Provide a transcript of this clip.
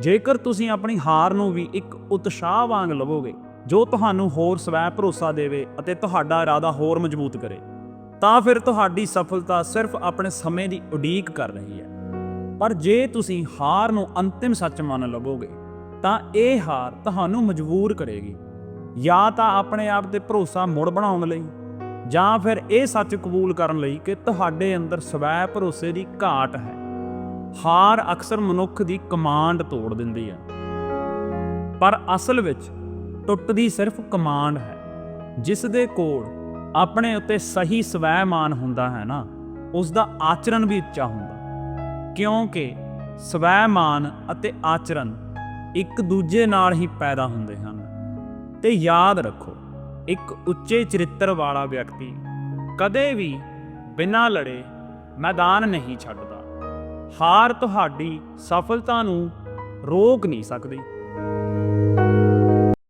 ਜੇਕਰ ਤੁਸੀਂ ਆਪਣੀ ਹਾਰ ਨੂੰ ਵੀ ਇੱਕ ਉਤਸ਼ਾਹ ਵਾਂਗ ਲਵੋਗੇ, ਜੋ ਤੁਹਾਨੂੰ ਹੋਰ ਸਵੈ ਭਰੋਸਾ ਦੇਵੇ ਅਤੇ ਤੁਹਾਡਾ ਇਰਾਦਾ ਹੋਰ ਮਜ਼ਬੂਤ ਕਰੇ, ਤਾਂ ਫਿਰ ਤੁਹਾਡੀ ਸਫਲਤਾ ਸਿਰਫ ਆਪਣੇ ਸਮੇਂ ਦੀ ਉਡੀਕ ਕਰ ਰਹੀ ਹੈ। ਪਰ ਜੇ ਤੁਸੀਂ ਹਾਰ ਨੂੰ ਅੰਤਿਮ ਸੱਚ ਮੰਨ ਲਵੋਗੇ, ਤਾਂ ਇਹ ਹਾਰ ਤੁਹਾਨੂੰ ਮਜਬੂਰ ਕਰੇਗੀ। ਜਾਂ ਤਾਂ ਆਪਣੇ ਆਪ ਤੇ ਭਰੋਸਾ ਮੁੜ ਬਣਾਉਣ ਲਈ, ਜਾਂ ਫਿਰ ਇਹ ਸੱਚ ਕਬੂਲ ਕਰਨ ਲਈ ਕਿ ਤੁਹਾਡੇ ਅੰਦਰ ਸਵੈ ਭਰੋਸੇ ਦੀ ਘਾਟ ਹੈ। ਹਾਰ ਅਕਸਰ ਮਨੁੱਖ ਦੀ ਕਮਾਂਡ ਤੋੜ ਦਿੰਦੀ ਹੈ। ਪਰ ਅਸਲ ਵਿੱਚ ਟੁੱਟਦੀ ਸਿਰਫ ਕਮਾਂਡ ਹੈ। ਜਿਸ ਦੇ ਕੋਲ ਆਪਣੇ ਉੱਤੇ ਸਹੀ ਸਵੈਮਾਨ ਹੁੰਦਾ ਹੈ ਨਾ ਉਸ ਦਾ ਆਚਰਣ ਵੀ ਉੱਚਾ ਹੁੰਦਾ। ਕਿਉਂਕਿ ਸਵੈਮਾਨ ਅਤੇ ਆਚਰਣ ਇੱਕ ਦੂਜੇ ਨਾਲ ਹੀ ਪੈਦਾ ਹੁੰਦੇ ਹਨ। ਤੇ ਯਾਦ ਰੱਖੋ, ਇੱਕ ਉੱਚੇ ਚਰਿੱਤਰ ਵਾਲਾ ਵਿਅਕਤੀ ਕਦੇ ਵੀ ਬਿਨਾਂ ਲੜੇ ਮੈਦਾਨ ਨਹੀਂ ਛੱਡਦਾ। ਹਾਰ ਤੁਹਾਡੀ ਸਫਲਤਾ ਨੂੰ ਰੋਕ ਨਹੀਂ ਸਕਦੀ।